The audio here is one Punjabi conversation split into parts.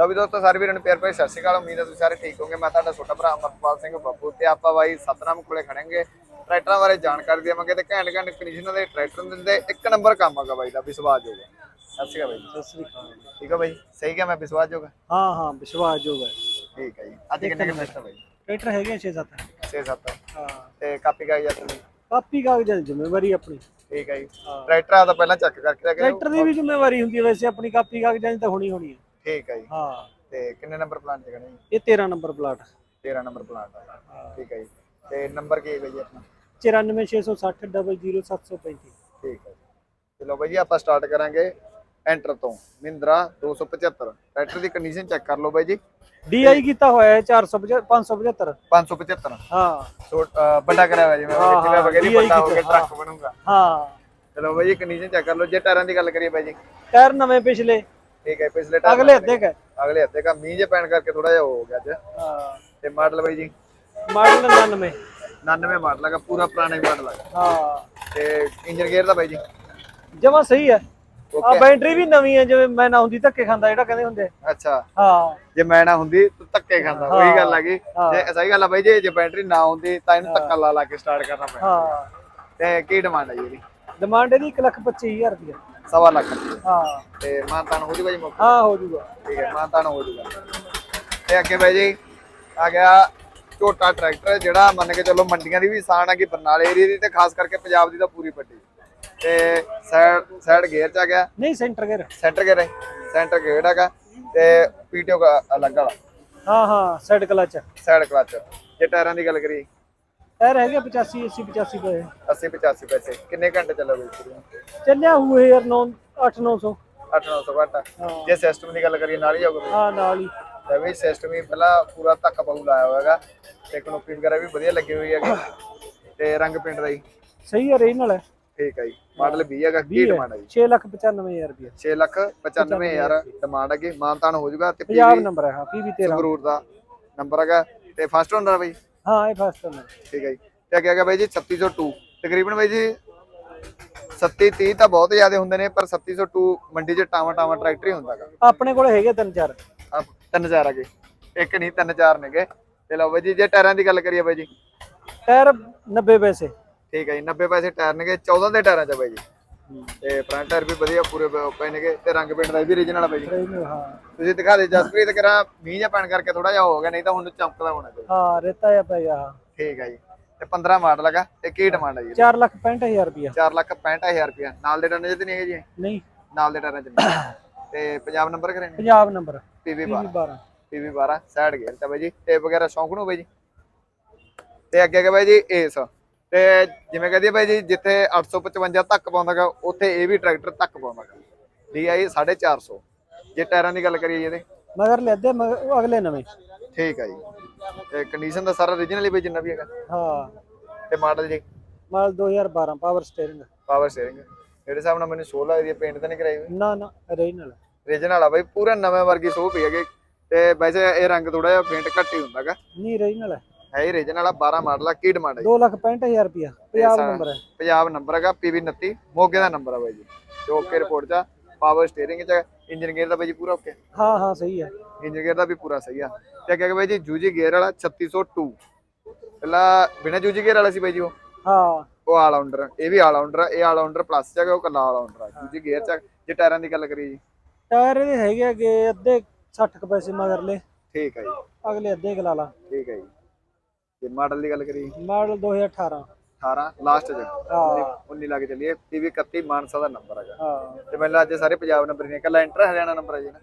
ਲਓ ਵੀ ਦੋਸਤੋ ਸਾਰੇ ਵੀਰਾਂ ਨੂੰ ਪਿਆਰ ਭਰੀ ਸਤਿ ਸ਼੍ਰੀ ਅਕਾਲ। ਉਮੀਦ ਹੈ ਤੁਸੀਂ ਸਾਰੇ ਠੀਕ ਹੋਗੇ ਮੈਂ ਤੁਹਾਡਾ ਛੋਟਾ ਭਰਾ ਅਮਰਪਾਲ ਸਿੰਘ ਬੱਬੂ ਤੇ ਆਪਾਂ ਬਾਈ ਸਤਨਾਮ ਕੋਲੇ ਖੜਾਂਗੇ। ਟਰੈਕਟਰਾਂ ਬਾਰੇ ਜਾਣਕਾਰੀ ਦੇਵਾਂਗੇ ਤੇ ਘੈਂਟ ਘੈਂਟ ਕੰਡੀਸ਼ਨ ਦੇ ਟਰੈਕਟਰ ਦਿੰਦੇ। ਇੱਕ ਨੰਬਰ ਕੰਮ ਹੈਗਾ ਬਾਈ ਦਾ ਵਿਸ਼ਵਾਸ ਜੋਗਾ ਸਤਿ ਸ਼੍ਰੀ ਅਕਾਲ ਬਾਈ ਸਤਿ ਸ੍ਰੀ ਅਕਾਲ ਠੀਕ ਹੈ ਬਾਈ? ਸਹੀ ਕਿਹਾ ਮੈਂ ਵਿਸ਼ਵਾਸ ਜੋਗਾ ਹਾਂ ਹਾਂ ਵਿਸ਼ਵਾਸਯੋਗ ਹੈ। ਠੀਕ ਹੈ ਜੀ। ਅੱਜ ਕਿੰਨੇ ਕਿੰਨੇ ਮਿਸਟਰ ਬਾਈ? ਟਰੈਕਟਰ ਹੈਗੇ 6-7 6 7 ਹਾਂ। ਤੇ ਕਾਪੀ ਕਾਗਜ਼ਾਤ ਦੀ ਕਾਪੀ ਕਾਗਜ਼ਾਂ ਦੀ ਜ਼ਿੰਮੇਵਾਰੀ ਆਪਣੀ। ਠੀਕ ਹੈ ਜੀ। ਟਰੈਕਟਰ ਆ ਤਾਂ ਪਹਿਲਾਂ ਚੈੱਕ ਕਰਕੇ ਟਰੈਕਟਰ ਦੀ ਵੀ ਜ਼ਿੰਮੇਵਾਰੀ ਹੁੰਦੀ ਹੈ ਵੈਸੇ ਆਪਣੀ ਕਾਪੀ ਕਾਗਜ਼ਾਂ ਦੀ ਤਾਂ ਹੋਣੀ ਹੋਣੀ ਹੈ। ਠੀਕ ਹੈ ਜੀ। ਹਾਂ। ਤੇ ਕਿੰਨੇ ਨੰਬਰ ਚ ਗਣੇ ਜੀ? ਇਹ 13 ਨੰਬਰ ਪਲਾਟ। 13 ਨੰਬਰ ਦਾ ਹਾਂ। ਠੀਕ ਹੈ ਜੀ। ਤੇ ਨੰਬਰ ਕੀ ਹੈ ਜੀ ਆਪਣਾ? 94660 00735 ਠੀਕ ਹੈ ਚਲੋ ਬਾਈ ਜੀ ਆਪਾਂ ਸਟਾਰਟ ਕਰਾਂਗੇ ਐਂਟਰ ਤੋਂ। ਮਹਿੰਦਰਾ 275 ਟਰੈਕਟਰ ਦੀ ਕੰਡੀਸ਼ਨ ਚੈੱਕ ਕਰ ਲਓ ਬਾਈ ਜੀ। ਡੀਆਈ ਕੀਤਾ ਹੋਇਆ ਹੈ 475 575 575 ਹਾਂ। ਅਹ ਵੱਡਾ ਕਰਿਆ ਹੋਇਆ ਜਿਵੇਂ ਹਾਂ, ਵਗੈਰੀ ਵੱਡਾ ਹੋ ਕੇ ਟਰੱਕ ਬਣੂਗਾ। ਹਾਂ। ਚਲੋ ਬਾਈ ਜੀ ਕੰਡੀਸ਼ਨ ਚੈੱਕ ਕਰ ਲਓ। ਜੇ ਟਾਇਰਾਂ ਦੀ ਗੱਲ ਕਰੀਏ ਬਾਈ ਜੀ। ਟਾਇਰ ਨਵੇਂ ਪਿਛਲੇ। ਠੀਕ ਹੈ ਪਿਛਲੇ ਟਾਇਰ ਅਗਲੇ ਅੱਧੇ ਕਾ ਅਗਲੇ ਹੱਥੇ ਕਾ ਮੀਂਹ ਜੇ ਪੈਣ ਕਰਕੇ ਥੋੜਾ ਜਿਹਾ ਹੋ ਗਿਆ ਅੱਜ। ਹਾਂ। ਤੇ ਮਾਡਲ ਬਾਈ ਜੀ? ਮਾਡਲ 99 99 ਮਾਡਲ ਹੈਗਾ ਪੂਰਾ ਪੁਰਾਣਾ ਹੀ ਮਾਡਲ ਹੈਗਾ। ਹਾਂ। ਤੇ ਇੰਜਨ ਗੇਅਰ ਦਾ ਬਾਈ ਜੀ? ਜਮਾ ਸਹੀ ਹੈ। ਆ ਬੈਟਰੀ ਵੀ ਨਵੀਂ ਹੈ ਜਿਵੇਂ ਮੈਂ ਨਾ ਹੁੰਦੀ ਧੱਕੇ ਖਾਂਦਾ ਜਿਹੜਾ ਕਹਿੰਦੇ ਹੁੰਦੇ। ਅੱਛਾ। ਹਾਂ। ਜੇ ਮੈਂ ਨਾ ਹੁੰਦੀ ਤਾਂ ਧੱਕੇ ਖਾਂਦਾ ਉਹੀ ਗੱਲ ਹੈਗੀ। ਹਾਂ। ਜੇ ਸਹੀ ਗੱਲ ਆ ਬਾਈ ਜੀ ਜੇ ਬੈਟਰੀ ਨਾ ਹੁੰਦੀ ਤਾਂ ਇਹਨੂੰ ਧੱਕਾ ਲਾ ਲਾ ਕੇ ਸਟਾਰਟ ਕਰਨਾ ਪੈਣਾ। ਹਾਂ। ਤੇ ਕੀ ਡਿਮਾਂਡ ਹੈ ਜੀ ਇਹਦੀ? ਡਿਮਾਂਡ ਇਹਦੀ 125000 ਰੁਪਏ ਸਵਾ ਲੱਖ ਹਾਂ ਤੇ ਮਾਨਤਾਨ ਹੋ ਜੂਗਾ ਜੀ ਮੌਕੇ ਹਾਂ ਹੋ ਜੂਗਾ ਠੀਕ ਹੈ ਮਾਨਤਾਨ ਹੋ ਜੂਗਾ ਤੇ ਅੱਗੇ ਬਾਈ ਜੀ ਆ ਗਿਆ ਝੋਟਾ ਟਰੈਕਟਰ ਜਿਹੜਾ ਮੰਨ ਕੇ ਚੱਲੋ ਮੰਡੀਆਂ ਦੀ ਵੀ ਸਾਨ ਆ ਕਿ ਬਰਨਾਲੇ ਏਰੀਆ ਦੀ ਤੇ ਖਾਸ ਕਰਕੇ ਪੰਜਾਬ ਦੀ ਤਾਂ ਪੂਰੀ ਪੱਟੀ ਤੇ ਸਾਈਡ ਸਾਈਡ ਗੇਅਰ ਚ ਆ ਗਿਆ ਨਹੀਂ ਸੈਂਟਰ ਗੇਅਰ ਸੈਂਟਰ ਗੇਅਰ ਹੈ ਸੈਂਟਰ ਗੇਅਰ ਹੈਗਾ ਤੇ ਪੀਟੀਓ ਦਾ ਅਲੱਗ ਵਾਲਾ ਹਾਂ ਹਾਂ ਸਾਈਡ ਕਲਚ ਸਾਈਡ ਕਲਚ ਜੇ ਟਾਇਰਾਂ ਦੀ ਗੱਲ ਕਰੀਏ ਟਾਇਰ ਹੈਗੇ 85 80 85 ਪਏ। 80 85 ਪੈਸੇ। ਕਿੰਨੇ ਘੰਟੇ ਚੱਲੋਗੇ ਚੱਲਿਆ ਹੋਏ ਯਾਰ 9 8 900 8-900 ਘੰਟਾ ਹਾਂ। ਜੇ ਸਿਸਟਮ ਦੀ ਗੱਲ ਕਰੀਏ ਨਾਲ ਹੀ ਜਾਓਗੇ ਹਾਂ ਨਾਲ ਹੀ। ਤੇ ਵੀ ਸਿਸਟਮ ਹੀ ਪਹਿਲਾਂ ਪੂਰਾ ਧੱਕ ਪਾਉ ਲਾਇਆ ਹੋਇਆਗਾ ਤੇ ਕਨੋਪੀ ਵਗੈਰਾ ਵੀ ਵਧੀਆ ਲੱਗੀ ਹੋਈ ਹੈਗੀ। ਤੇ ਰੰਗ ਪਿੰਡ ਦਾ ਹੀ। ਸਹੀ ਹੈ ਰੀਜਨਲ ਹੈ। ਠੀਕ ਹੈ ਜੀ। ਮਾਡਲ 20 ਹੈਗਾ ਕੀ 20 ਡਿਮਾਂਡ ਹੈ ਜੀ? 6 ਲੱਖ 95000 ਰੁਪਏ। 6 ਲੱਖ 95000 ਡਿਮਾਂਡ ਹੈਗੀ। ਮਾਨਤਾਨ ਹੋ ਜਾਊਗਾ ਤੇ ਪੰਜਾਬ ਪੀਵੀ ਨੰਬਰ ਹੈ ਹਾਂ ਪੀਵੀ 13 ਸੰਗਰੂਰ ਦਾ ਨੰਬਰ ਹੈਗਾ। ਤੇ ਫਸਟ ਓਨਰ ਬਈ। ਹਾਂ ਇਹ ਫਸਟ ਨੰਬਰ ਠੀਕ ਹੈ ਜੀ। ਤੇ ਅੱਗੇ ਹੈਗਾ ਬਾਈ ਜੀ 3602 ਤਕਰੀਬਨ ਬਾਈ ਜੀ 37 30 ਤਾਂ ਬਹੁਤ ਜ਼ਿਆਦਾ ਹੁੰਦੇ ਨੇ ਪਰ 3702 ਮੰਡੀ 'ਚ ਟਾਵਾ ਟਾਵਾ ਟਰੈਕਟਰ ਹੀ ਹੁੰਦਾਗਾ ਆਪਣੇ ਕੋਲ ਹੈਗੇ ਤਿੰਨ ਚਾਰ। ਆ ਤਿੰਨ ਚਾਰ ਹੈਗੇ ਇੱਕ ਨਹੀਂ ਤਿੰਨ ਚਾਰ ਨੇਗੇ ਤੇ ਲਓ ਬਾਈ ਜੀ ਜੇ ਟਾਇਰਾਂ ਦੀ ਗੱਲ ਕਰੀਏ ਬਾਈ ਜੀ। ਟਾਇਰ 90 ਪੈਸੇ। ਠੀਕ ਹੈ ਜੀ 90 ਪੈਸੇ ਟਾਇਰ ਨੇਗੇ 14 ਦੇ ਟਾਇਰਾਂ 'ਚ ਬਾਈ ਜੀ। ਤੇ ਫਰੰਟ ਟਾਇਰ ਵੀ ਵਧੀਆ ਪੂਰੇ ਪ- ਪਏ ਨੇਗੇ ਤੇ ਰੰਗ ਪੇਂਟ ਦਾ ਵੀ ਰੀਜਨਲ ਬਾਈ ਜੀ। original, ਹਾਂ ਤੁਸੀਂ ਦਿਖਾ ਦੇ ਜਸਪ੍ਰੀਤ ਕਰਾਂ ਮੀਂਹ ਜਾਂ ਪੈਣ ਕਰਕੇ ਥੋੜਾ ਜਿਹਾ ਹੋ ਗਿਆ ਨਹੀਂ ਤਾਂ ਹੁਣ ਚਮਕਦਾ ਹੋਣਾ ਚਾਹੀਦਾ ਹਾਂ ਰੇਤਾ ਆ ਪੈ ਗਿਆ ਹਾਂ। ਠੀਕ ਹੈ ਜੀ। ਤੇ 15 ਮਾਡਲ ਹੈਗਾ ਤੇ ਕੀ ਡਿਮਾਂਡ ਹੈ ਜੀ? 4 ਲੱਖ 65000 ਰੁਪਏ 4 ਲੱਖ 65000 ਰੁਪਇਆ। ਨਾਲ ਦੇ ਟਾਇਰਾਂ 'ਚ ਤਾਂ ਨਹੀਂ ਹੈਗੇ ਜੀ? ਨਹੀਂ। ਨਾਲ ਦੇ ਟਾਇਰਾਂ 'ਚ ਨਹੀਂ। ਤੇ ਪੰਜਾਬ ਨੰਬਰ ਕਰੇ ਨੇ Punjab number P V 12 12 P 12 side gear ਤੇ ਬਾਈ ਜੀ। ਟੇਪ ਵਗੈਰਾ ਸ਼ੌਂਕ ਨੂੰ ਬਾਈ ਜੀ? ਤੇ ਅੱਗੇ ਅੱਗੇ ਬਾਈ ਜੀ ਏਸ ਤੇ ਜਿਵੇਂ ਕਹਦੀ ਬਾਈ ਜੀ ਜਿੱਥੇ 855 ਤੱਕ ਪਾਉਂਦਾਗਾ ਉੱਥੇ ਇਹ ਵੀ ਟਰੈਕਟਰ ਤੱਕ ਪਾਉਂਦਾਗਾ DI 450 ਜੇ ਟਾਇਰਾਂ ਦੀ ਗੱਲ ਕਰੀਏ ਇਹਦੇ। ਮਗਰ ਲੈਦੇ ਅਗਲੇ ਨਵੇਂ। ਠੀਕ ਆ ਜੀ। ਤੇ ਕੰਡੀਸ਼ਨ ਦਾ ਸਾਰਾ origignal ਹੀ ਬਈ ਜਿੰਨਾ ਵੀ ਹੈਗਾ। ਹਾਂ। ਤੇ ਮਾਡਲ ਜੀ? ਮਾਲ 2012 ਪਾਵਰ ਸਟੀਅਰਿੰਗ ਪਾਵਰ ਸਟੀਅਰਿੰਗ ਜਿਹੜੇ ਹਿਸਾਬ ਨਾਲ ਮੈਨੂੰ ਸੋਹ ਲੱਗਦੀ ਹੈ ਪੇਂਟ ਤਾਂ ਨਹੀਂ ਕਰਾਈ ਹੋਈ? ਨਾ ਨਾ original origignal ਆ ਬਾਈ ਪੂਰਾ ਨਵੇਂ ਵਰਗੀ ਸੋਹ ਪਈ ਹੈਗੀ। ਤੇ ਵੈਸੇ ਇਹ ਰੰਗ ਥੋੜਾ ਜਿਹਾ ਪੇਂਟ ਘੱਟ ਹੀ ਹੁੰਦਾਗਾ ਨਹੀਂ original ਹੈ। ਹੈ ਹੀ origignal ਆ 12 ਮਾਡਲ ਆ ਕੀ ਡਿਮਾਂਡ ਹੈ ਜੀ? 2 ਲੱਖ 65000 ਰੁਪਏ ਪੰਜਾਬ ਨੰਬਰ ਹੈ। ਪੰਜਾਬ ਨੰਬਰ ਹੈਗਾ PV 29 ਮੋਗੇ ਦਾ ਨੰਬਰ ਆ ਬਾਈ ਜੀ। ਤੇ ਓਕੇ ਰਿਪੋਰਟ ਚ ਪਾਵਰ ਸਟੀਅਰਿੰਗ ਚ ਇੰਜਨ ਗੇਅਰ ਦਾ ਬਾਈ ਜੀ ਪੂਰਾ ਓਕੇ? ਹਾਂ ਹਾਂ ਸਹੀ ਹੈ ਇੰਜਨ ਗੇਅਰ ਦਾ ਵੀ ਪੂਰਾ ਸਹੀ ਆ। ਤੇ ਅੱਗੇ ਬਾਈ ਜੀ ਜੂਜੀ ਗੇਅਰ ਵਾਲਾ 3602 ਪਹਿਲਾਂ ਬਿਨਾ ਜੂਜੀ ਗੇਅਰ ਵਾਲਾ ਸੀ ਬਾਈ ਜੀ ਉਹ? ਹਾਂ। ਉਹ ਆਲ ਰਾਉਂਡਰ ਇਹ ਵੀ ਆਲ ਰਾਉਂਡਰ ਇਹ ਆਲ ਰਾਉਂਡਰ ਪਲੱਸ ਚ ਹੈਗਾ ਉਹ ਕੱਲਾ ਆਲ ਰਾਉਂਡਰ ਆ ਜੂਜੀ ਗੇਅਰ ਚ। ਜੇ ਟਾਇਰਾਂ ਦੀ ਗੱਲ ਕਰੀਏ ਜੀ। ਟਾਇਰ ਇਹਦੇ ਹੈਗੇ ਅੱਗੇ ਅੱਧੇ 60 ਕੁ ਪੈਸੇ ਮਗਰਲੇ। ਠੀਕ ਹੈ ਜੀ। ਅਗਲੇ ਅੱਧੇ ਕੁ ਲਾ ਲਾ। ਠੀਕ ਹੈ ਜੀ। ਜੇ ਮਾਡਲ ਦੀ ਗੱਲ ਕਰੀਏ। ਮਾਡਲ 2018 18 ਲਾਸਟ ਚ। ਹਾਂ। 19 ਲੱਗ ਚੱਲੀਏ PV 31 ਮਾਨਸਾ ਦਾ ਨੰਬਰ ਹੈਗਾ। ਹਾਂ। ਤੇ ਮੈਨੂੰ ਅੱਜ ਸਾਰੇ ਪੰਜਾਬ ਨੰਬਰ ਨੇ। ਕੱਲਾ ਇੰਟਰ ਹਰਿਆਣਾ ਨੰਬਰ ਹੈ ਜੀ ਨਾ।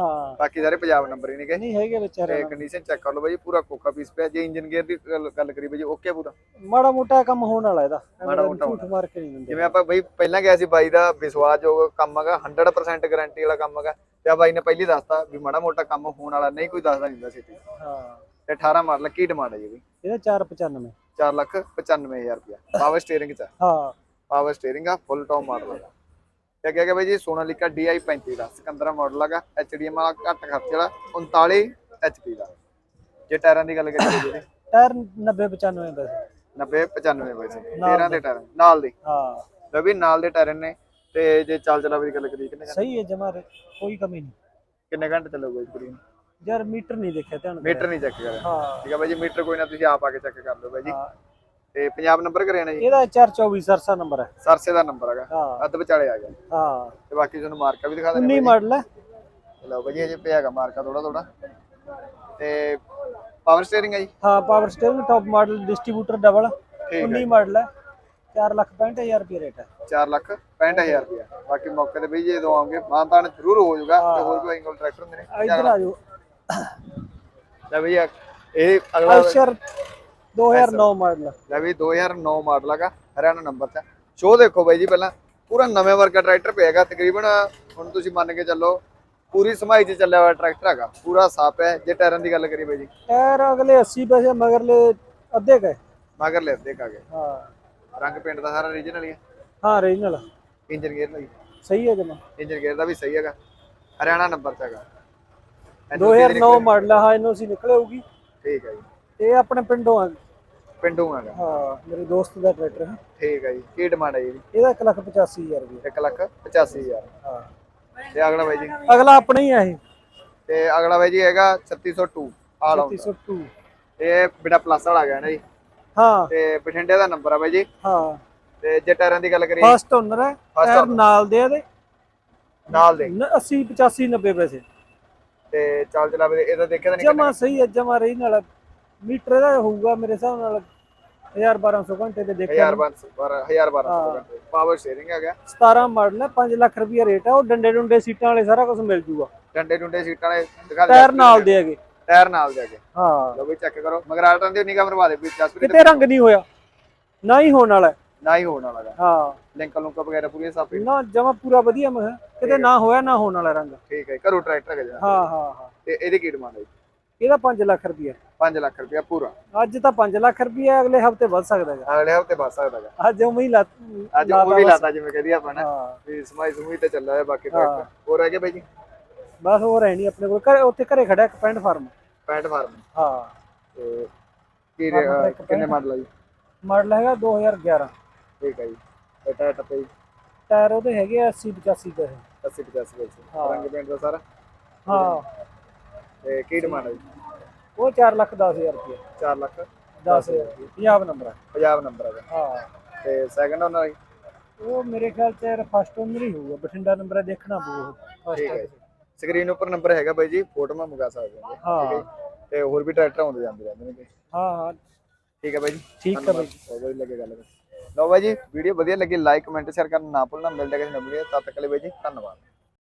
ਹਾਂ। ਬਾਕੀ ਸਾਰੇ ਪੰਜਾਬ ਨੰਬਰ ਹੀ ਨੇਗੇ ਨਹੀਂ ਹੈਗੇ ਵਿਚਾਰੇ ਤੇ ਕੰਡੀਸ਼ਨ ਚੈੱਕ ਕਰ ਲਓ ਬਾਈ ਪੂਰਾ ਕੋਕਾ ਪੀਸ ਪਿਆ। ਜੇ ਇੰਜਨ ਗੇਅਰ ਦੀ ਗੱਲ- ਕਰੀ ਬਾਈ ਜੀ ਓਕੇ ਪੂਰਾ। ਮਾੜਾ ਮੋਟਾ ਕੰਮ ਹੋਣ ਵਾਲਾ ਇਹਦਾ। ਮਾੜਾ ਮੋਟਾ ਝੂਠ ਮਾਰ ਕੇ ਨਹੀਂ ਦਿੰਦੇ। ਜਿਵੇਂ ਆਪਾਂ ਬਾਈ ਪਹਿਲਾਂ ਗਿਆ ਸੀ ਬਾਈ ਦਾ ਵਿਸ਼ਵਾਸਯੋਗ ਕੰਮ ਹੈਗਾ 100% ਗਾਰੰਟੀ ਵਾਲਾ ਕੰਮ ਹੈਗਾ। ਤੇ ਆ ਬਾਈ ਨੇ ਪਹਿਲੀ ਦੱਸਤਾ ਵੀ ਮਾੜਾ ਮੋਟਾ ਕੰਮ ਹੋਣ ਵਾਲਾ ਨਹੀਂ ਕੋਈ ਦੱਸਦਾ ਨਹੀਂ ਹੁੰਦਾ ਸਿੱਧੀ ਹਾਂ। ਤੇ 18 ਮਾਡਲ ਕੀ ਡਿਮਾਂਡ ਹੈ ਜੀ ਬਈ ਇਹਦਾ 495 4 ਲੱਖ 95000 ਰੁਪਇਆ। ਪਾਵਰ ਸਟੀਅਰਿੰਗ ਚ ਹਾਂ। ਪਾਵਰ ਸਟੀਅਰਿੰਗ ਆ ਫੁੱਲ ਟੌਪ ਮਾਡਲ ਹੈਗਾ ਤੇ ਅੱਗੇ ਅੱਗੇ ਬਾਈ ਜੀ ਸੋਨਾਲੀਕਾ DI 35 ਦਾ ਸਿਕੰਦਰਾ ਮਾਡਲ ਹੈਗਾ HDM ਵਾਲਾ ਘੱਟ ਖਰਚੇ ਵਾਲਾ 39 HP ਦਾ। ਜੇ ਟਾਇਰਾਂ ਦੀ ਗੱਲ ਕਰੀਏ ਜੀ ਟਾਇਰ 90 95 ਪੈਸੇ 90 95 ਵੈਸੇ ਨਾਲ 13 ਦੇ। ਟਾਇਰ ਨਾਲ ਦੇ। ਹਾਂ। ਲਓ ਵੀ ਨਾਲ ਦੇ ਟਾਇਰ ਨੇ ਤੇ ਜੇ ਚੱਲ ਚਲਾ ਦੀ ਗੱਲ ਕਰੀਏ ਕਿੰਨੇ? ਸਹੀ ਹੈ ਜਮਾ ਕੋਈ ਕਮੀ ਨਹੀਂ। ਕਿੰਨੇ ਘੰਟੇ ਚੱਲੂਗਾ ਜੀ ਸਕਰੀਨ ਯਾਰ ਮੀਟਰ ਨਹੀਂ ਦੇਖਿਆ ਧਿਆਨ ਨਾਲ। ਮੀਟਰ ਨਹੀਂ ਚੈੱਕ ਕਰਿਆ। ਹਾਂ। ਠੀਕ ਹੈ ਬਾਈ ਜੀ ਮੀਟਰ ਕੋਈ ਨਾ ਤੁਸੀਂ ਆਪ ਆ ਕੇ ਚੈੱਕ ਕਰ ਲਓ ਬਾਈ ਜੀ। ਹਾਂ। ਤੇ ਪੰਜਾਬ ਨੰਬਰ ਕਰਿਆ ਨਾ ਜੀ? ਇਹਦਾ 424 ਸਰਸਾ ਨੰਬਰ ਹੈ। ਸਰਸੇ ਦਾ ਨੰਬਰ ਹੈਗਾ। ਹਾਂ। ਅੱਧ ਵਿਚਾਲੇ ਆ ਗਿਆ। ਹਾਂ। ਤੇ ਬਾਕੀ ਤੁਹਾਨੂੰ ਮਾਰਕਾ ਵੀ ਦਿਖਾ 19 ਦੇਣਾ ਮਾਡਲ ਹੈ। ਲਓ ਬਾਈ ਜੀ ਅਜੇ ਪਿਆ ਹੈਗਾ ਮਾਰਕਾ ਥੋੜਾ ਥੋੜਾ ਤੇ ਪਾਵਰ ਸਟੀਅਰਿੰਗ ਹੈ ਜੀ? ਹਾਂ power steering top model distributor double ਠੀਕ 19 ਮਾਡਲ ਹੈ। 4 ਲੱਖ 65000 ਰੁਪਏ ਰੇਟ ਹੈ। 4 ਲੱਖ 65000 ਰੁਪਇਆ। ਬਾਕੀ ਮੌਕੇ ਤੇ ਬਈ ਜੇ ਜਦੋਂ ਆਉਂਗੇ ਮਾਨਤਾਨ ਜ਼ਰੂਰ ਹੋ ਜਾਊਗਾ। ਤੇ ਹੋਰ ਵੀ ਇੰਗਲ ਟਰੈਕਟਰ ਹੁੰਦੇ ਨੇ? ਇੱਧਰ ਆ ਜਾਓ। ਲੈ ਬਈ ਇਹ ਅਗਲਾ ਆਇਸ਼ਰ 2009 ਮਾਡਲ। ਲੈ ਵੀ 2009 ਮਾਡਲ ਹੈਗਾ ਹਰਿਆਣਾ ਨੰਬਰ ਤੇ ਸ਼ੋ ਦੇਖੋ ਬਾਈ ਜੀ ਪਹਿਲਾਂ ਪੂਰਾ ਨਵੇਂ ਵਰਗਾ ਟਰੈਕਟਰ ਪਿਆਗਾ ਤਕਰੀਬਨ ਹੁਣ ਤੁਸੀਂ ਮੰਨ ਕੇ ਚੱਲੋ ਪੂਰੀ ਸਮਾਈ 'ਚ ਚੱਲਿਆ ਹੋਇਆ ਟਰੈਕਟਰ ਹੈਗਾ ਪੂਰਾ ਸਾਫ਼ ਹੈ ਜੇ ਟਾਇਰਾਂ ਦੀ ਗੱਲ ਕਰੀ ਬਾਈ ਜੀ। ਟਾਇਰ ਅਗਲੇ 80 ਪੈਸੇ ਮਗਰਲੇ ਅੱਧੇ ਗਏ ਮਗਰ ਲੈ ਦੇਖ ਆ ਗਏ। ਹਾਂ। ਰੰਗ ਪੇਂਟ ਦਾ ਸਾਰਾ ਰੀਜਨਲ ਹੀ ਹੈ। ਹਾਂ ਓਰੀਜਨਲ ਇੰਜਨ ਗੇਅਰ ਦਾ ਵੀ ਸਹੀ ਹੈ ਜਮਾ ਇੰਜਨ ਗੇਅਰ ਦਾ ਵੀ ਸਹੀ ਹੈਗਾ। ਹਰਿਆਣਾ ਨੰਬਰ ਤੇ ਹੈਗਾ। 2009 ਮਾਡਲ ਹਾਂ ਐਨਓਸੀ ਨਿਕਲੇ ਹੋਊਗੀ। ਠੀਕ ਹੈ ਜੀ। ਇਹ ਆਪਣੇ ਪਿੰਡੋਂ ਆ ਪਿੰਡੂ ਹੈਗਾ ਹਾਂ ਮੇਰੇ ਦੋਸਤ ਦਾ ਟਰੈਕਟਰ ਹੈ ਠੀਕ ਹੈ ਜੀ। ਕੀ ਡਿਮਾਂਡ ਹੈ ਜੀ ਇਹਦਾ? 1 ਲੱਖ 85000 ਰੁਪਏ। 1 ਲੱਖ 85000 ਹਾਂ। ਤੇ ਅਗਲਾ ਬਾਈ ਜੀ? ਅਗਲਾ ਆਪਣਾ ਹੀ ਹੈ ਇਹ। ਤੇ ਅਗਲਾ ਬਾਈ ਜੀ ਹੈਗਾ 3602 ਆਲ ਆਊਟ 302 ਇਹ ਬਿਨਾ ਪਲੱਸ ਵਾਲਾ ਗਿਆ ਨਾ ਜੀ? ਹਾਂ। ਤੇ ਬਠਿੰਡੇ ਦਾ ਨੰਬਰ ਆ ਬਾਈ ਜੀ? ਹਾਂ। ਤੇ ਜੇ ਟਾਇਰਾਂ ਦੀ ਗੱਲ ਕਰੀਏ? ਫਸਟ ਓਨਰ ਹੈ ਟਾਇਰ। ਨਾਲ ਦੇ ਇਹਦੇ। ਨਾਲ ਦੇ। 80 85 90 ਪੈਸੇ। ਤੇ ਚਾਲ ਚਲਾ ਵੀ ਇਹਦਾ ਦੇਖਿਆ ਤਾਂ ਨਹੀਂ ਜਮਾ ਸਹੀ ਹੈ ਜਮਾ ਰਹੀ ਨਾਲ। ਮੀਟਰ ਇਹਦਾ ਹੋਊਗਾ ਮੇਰੇ ਹਿਸਾਬ ਨਾਲ 1200 ਘੰਟੇ ਤੇ ਦੇਖਿਆ 1000 1200 ਪਾਵਰ ਸ਼ੇਅਰਿੰਗ ਹੈਗਾ। 17 ਮਾਡਲ ਹੈ 5 ਲੱਖ ਰੁਪਏ ਰੇਟ ਹੈ ਉਹ ਡੰਡੇ ਡੁੰਡੇ ਸੀਟਾਂ ਵਾਲੇ ਸਾਰਾ ਕੁਝ ਮਿਲ ਜੂਗਾ। ਡੰਡੇ ਡੁੰਡੇ ਸੀਟਾਂ ਵਾਲੇ ਦਿਖਾ ਦੇ ਟਾਇਰ ਨਾਲ ਦੇ ਹੈਗੇ। ਟਾਇਰ ਨਾਲ ਦੇ ਕੇ ਹਾਂ। ਲਓ ਵੀ ਚੈੱਕ ਕਰੋ। ਮਗਰ ਆਲਟਰਾਂ ਦੀ ਨਿਗਾਹ ਮਰਵਾ ਦੇ ਵੀ ਜਸਪ੍ਰੀਤ ਕਿਤੇ ਰੰਗ ਨਹੀਂ ਹੋਇਆ। ਨਾ ਹੀ ਹੋਣ ਵਾਲਾ। ਨਾ ਹੀ ਹੋਣ ਵਾਲਾ ਗਾ। ਹਾਂ। ਲਿੰਕ ਲੁੰਕ ਵਗੈਰਾ ਪੂਰੀ ਸਾਫੀ? ਨਾ ਜਮਾ ਪੂਰਾ ਵਧੀਆ ਮੈਂ ਕਿਹਾ। ਕਿਤੇ ਨਾ ਹੋਇਆ ਨਾ ਹੋਣ ਵਾਲਾ ਰੰਗ। ਠੀਕ ਹੈ ਘਰੋਂ ਟਰੈਕਟਰ ਹੈਗਾ ਜੀ। ਹਾਂ ਹਾਂ ਹਾਂ। ਤੇ ਇਹਦੀ ਕੀ ਡਿਮਾਂਡ ਹੈ ਇਹਦਾ 5 ਲੱਖ ਰੁਪਏ 5 ਲੱਖ ਰੁਪਇਆ ਪੂਰਾ। ਅੱਜ ਤਾਂ 5 ਲੱਖ ਰੁਪਏ ਅਗਲੇ ਹਫ਼ਤੇ ਵੱਧ ਸਕਦਾ ਹੈ ਅਗਲੇ ਹਫ਼ਤੇ ਬਸ ਸਕਦਾ ਹੈਗਾ। ਅੱਜ ਉਵੇਂ ਹੀ ਲੱਤ ਅੱਜ ਉਹ ਵੀ ਲਾਤਾ ਜਿਵੇਂ ਕਹਦੀ ਆਪਾਂ ਨਾ। ਹਾਂ। ਵੀ ਸਮਾਈ ਸਮੂਈ ਤੇ ਚੱਲਿਆ ਹੈ ਬਾਕੀ ਟਰੈਕਟਰ ਹੋਰ ਹੈਗੇ ਬਾਈ ਜੀ? ਬਸ ਹੋਰ ਹੈ ਨਹੀਂ ਆਪਣੇ ਕੋਲ। ਘਰੇ ਉੱਥੇ ਘਰੇ ਖੜਾ ਇੱਕ ਪੈਂਟ ਫਾਰਮ। Pant farm. ਹਾਂ। ਤੇ ਕੀ ਰੇ- ਕਿੰਨੇ ਮਾਡਲ ਹੈ ਜੀ? ਮਾਡਲ ਹੈਗਾ 2011 ਠੀਕ ਹੈ ਜੀ। ਤੇ ਟਾਇਰ ਟੱਪੇ ਜੀ? ਟਾਇਰ ਉਹਦੇ ਹੈਗੇ ਆ 80 85 ਪੈਸੇ 80 50 ਵਿੱਚ। ਹਾਂ। ਰੰਗ ਪੇਂਟ ਦਾ ਸਾਰਾ? ਹਾਂ। ਤੇ ਕੀ ਡਿਮਾਂਡ ਹੈ ਜੀ? ਉਹ 4 ਲੱਖ 10000 ਰੁਪਏ। 4 ਲੱਖ 10000 ਰੁਪਏ ਪੰਜਾਬ ਨੰਬਰ ਹੈ ਪੰਜਾਬ ਨੰਬਰ ਹੈਗਾ ਹਾਂ। ਤੇ ਸੈਕੰਡ ਓਨਰ ਜੀ? ਉਹ ਮੇਰੇ ਖਿਆਲ ਚ ਯਾਰ ਫਸਟ ਓਨਰ ਹੀ ਹੋਊਗਾ। ਬਠਿੰਡਾ ਨੰਬਰ ਹੈ ਦੇਖਣਾ ਪਊ ਉਹ। ਠੀਕ ਹੈ ਸਕਰੀਨ ਉੱਪਰ ਨੰਬਰ ਹੈਗਾ ਬਾਈ ਜੀ ਫੋਟੋ ਮੈਂ ਮੰਗਾ ਸਕਦੇ ਹਾਂ ਹਾਂ। ਠੀਕ ਹੈ ਜੀ। ਤੇ ਹੋਰ ਵੀ ਟਰੈਕਟਰ ਆਉਂਦੇ ਜਾਂਦੇ ਰਹਿੰਦੇ ਨੇ। ਹਾਂ ਹਾਂ। ਠੀਕ ਹੈ ਬਾਈ ਜੀ। ਠੀਕ ਹੈ ਬਾਈ ਬਹੁਤ ਵਧੀਆ ਲੱਗੇ ਗੱਲ। ਕਰ ਲਓ ਬਾਈ ਜੀ ਵੀਡੀਓ ਵਧੀਆ ਲੱਗੀ ਲਾਈਕ ਕਮੈਂਟ ਸ਼ੇਅਰ ਕਰਨਾ ਨਾ ਭੁੱਲਣਾ, ਮਿਲਦੇ ਕਿਸੇ ਨਵੀਂ ਵੀਡੀਓ ਤਦ ਤੱਕ ਲਈ ਬਾਈ ਜੀ, ਧੰਨਵਾਦ।